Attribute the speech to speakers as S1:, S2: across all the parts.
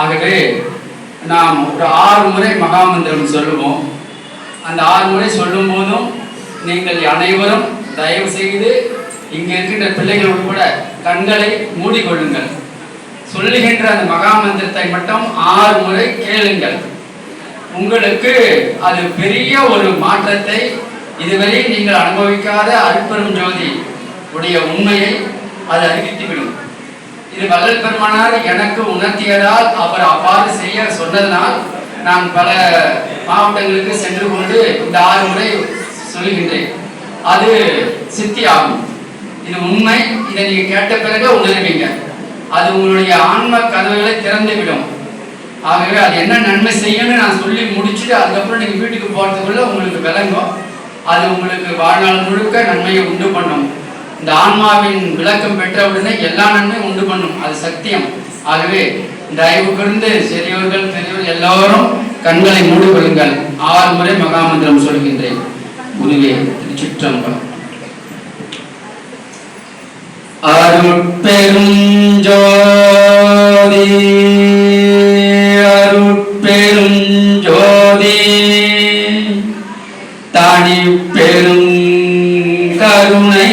S1: ஆகவே நாம் ஒரு ஆறு முறை மகாமந்திரம் சொல்லுவோம். அந்த ஆறு முறை சொல்லும் போதும் நீங்கள் அனைவரும் தயவு செய்து இங்கே இருக்கின்ற பிள்ளைகள் உட்பட கண்களை மூடிக்கொள்ளுங்கள். சொல்லுகின்ற அந்த மகாமந்திரத்தை மட்டும் ஆறு முறை கேளுங்கள். உங்களுக்கு அது பெரிய ஒரு மாற்றத்தை இதுவரை நீங்கள் அனுபவிக்காத அருட்பெரும் ஜோதி உடைய உண்மையை அது அறிவித்துவிடும். இது வல்லல் பெருமானார் எனக்கு உணர்த்தியதால் அவர் அவ்வாறு செய்ய சொன்னதனால் நான் பல மாவட்டங்களுக்கு சென்று கொண்டு இந்த ஆறு முறை சொல்லுகின்றேன். அது சித்தி ஆகும் இது உண்மை. இதை நீங்க கேட்ட பிறகு உணர்வீங்க. அது உங்களுடைய ஆன்ம கதவுகளை திறந்து விடும் ஆகவே அது என்ன நன்மை செய்யணும்னு நான் சொல்லி முடிச்சுட்டு அதுக்கப்புறம் நீங்க வீட்டுக்கு போறதுக்குள்ள உங்களுக்கு விளங்கும். அது உங்களுக்கு வாழ்நாள் முழுக்க நன்மையை உண்டு பண்ணும். இந்த ஆன்மாவின் விளக்கம் பெற்றவுடனே எல்லா நன்மையும் உண்டு பண்ணும். அது சத்தியம். ஆகவே தயவு கூர்ந்து சிறியவர்கள் பெரியவர்கள் எல்லோரும் கண்களை மூடிக்கொள்ளுங்கள். ஆறு முறை மகாமந்திரம் சொல்கின்றேன். குருவே திருச்சிற்றம்பலம். அருட்பெருஞ்சோதி அருட்பெருஞ்சோதி தனி பெரும் கருணை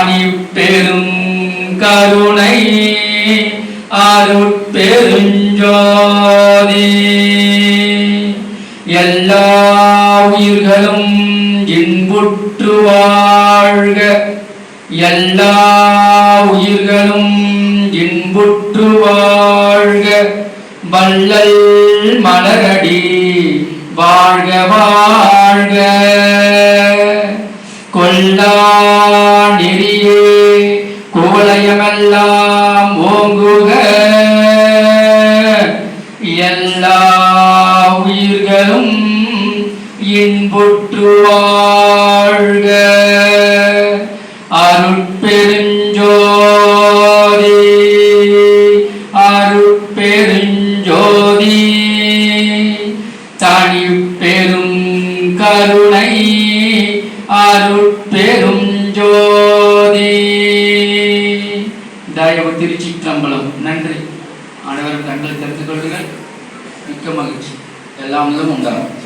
S1: ஆணி பெரும் கருணை அருட்பெருஞ்சோதி எல்லா உயிர்களும் இன்புற்று வாழ்க. எல்லா உயிர்களும் இன்புற்று வாழ்க. வள்ளல் மலரடி வாழ்க வாழ்க. கொல்லா குவளையமெல்லாம் ஓங்குக. எல்லா உயிர்களும் இன்புற்று வாழ்க. அருட்பெருஞ்சோதி அருட்பெருஞ்சோதி. தனி பெரும் கருணை அருட்பெரும் இறைவன் திருச்சிற்றம்பலம். நன்றி. அனைவரும் கண்கள் தெரிந்து கொள்ளுங்கள். மிக்க மகிழ்ச்சி. எல்லாம் உண்டாகும்.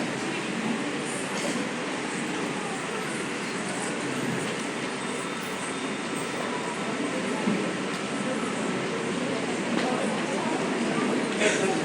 S1: Thank you.